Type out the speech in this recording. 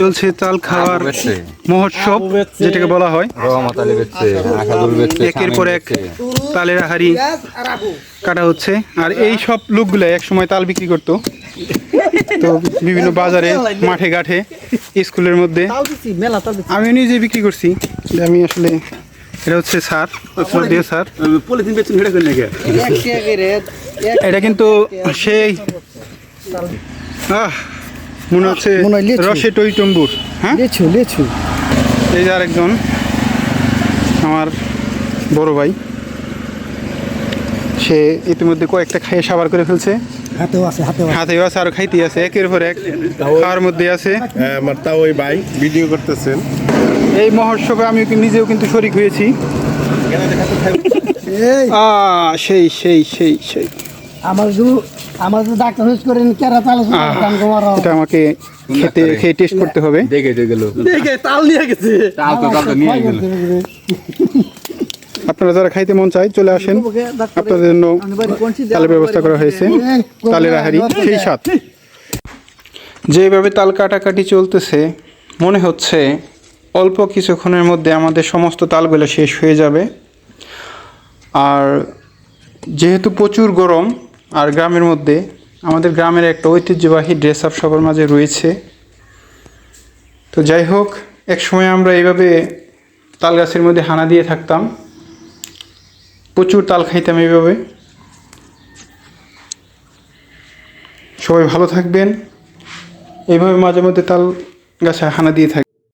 চলছে তাল খাওয়ার মহোৎসব যেটাকে বলা হয়। একের পর এক তালের হাড়ি কাটা হচ্ছে। আর এই সব লোকগুলো এক সময় তাল বিক্রি করতো। তো বিভিন্ন বাজারে মাঠে ঘাটে স্কুলের মধ্যে। মেলা তাল আমি নিজে বিক্রি করছি। আমি আসলে এটা হচ্ছে সার দিয়ে সার। এটা কিন্তু সেই আহ মনে হচ্ছে। রসে টই টম্বুর হ্যাঁ? লেচু লেচু। এই যে আরেকজন আমার বড় ভাই। সে ইতিমধ্যে কয়েকটা খাইয়ে সাবার করে ফেলছে। হাতেও আছে হাতেও হাতেও আছে আর খাইতে আছে একের পর এক খাওয়ার মধ্যে আছে। হ্যাঁ আমার ওই ভাই ভিডিও করতেছেন। এই মহোৎসবে আমি নিজেও কিন্তু শরিক হয়েছি। সেই সেই সেই সেই। আমার আমার ডাক্তার হুস করেন কেরা তাল গান গোমার এটা আমাকে খেতে খেয়ে টেস্ট করতে হবে। দেখে দেখে গেল দেখে তাল নিয়ে গেছে। তাল তো তাল নিয়ে গেল আপনারা যারা খাইতে মন চায় চলে আসেন। আপনাদের জন্য তালের ব্যবস্থা করা হয়েছে তালের আহারি সেই সাথ যেভাবে তাল কাটাকাটি চলতেছে মনে হচ্ছে অল্প কিছুক্ষণের মধ্যে আমাদের সমস্ত তালগুলো শেষ হয়ে যাবে। আর যেহেতু প্রচুর গরম আর গ্রামের মধ্যে আমাদের গ্রামের একটা ঐতিহ্যবাহী ড্রেস আপ সবার মাঝে রয়েছে। তো যাই হোক, এক সময় আমরা এইভাবে তাল গাছের মধ্যে হানা দিয়ে থাকতাম। প্রচুর তাল খাইতাম এইভাবে। সবাই ভালো থাকবেন। এইভাবে মাঝে মধ্যে তাল গাছে হানা দিয়ে থাকবেন।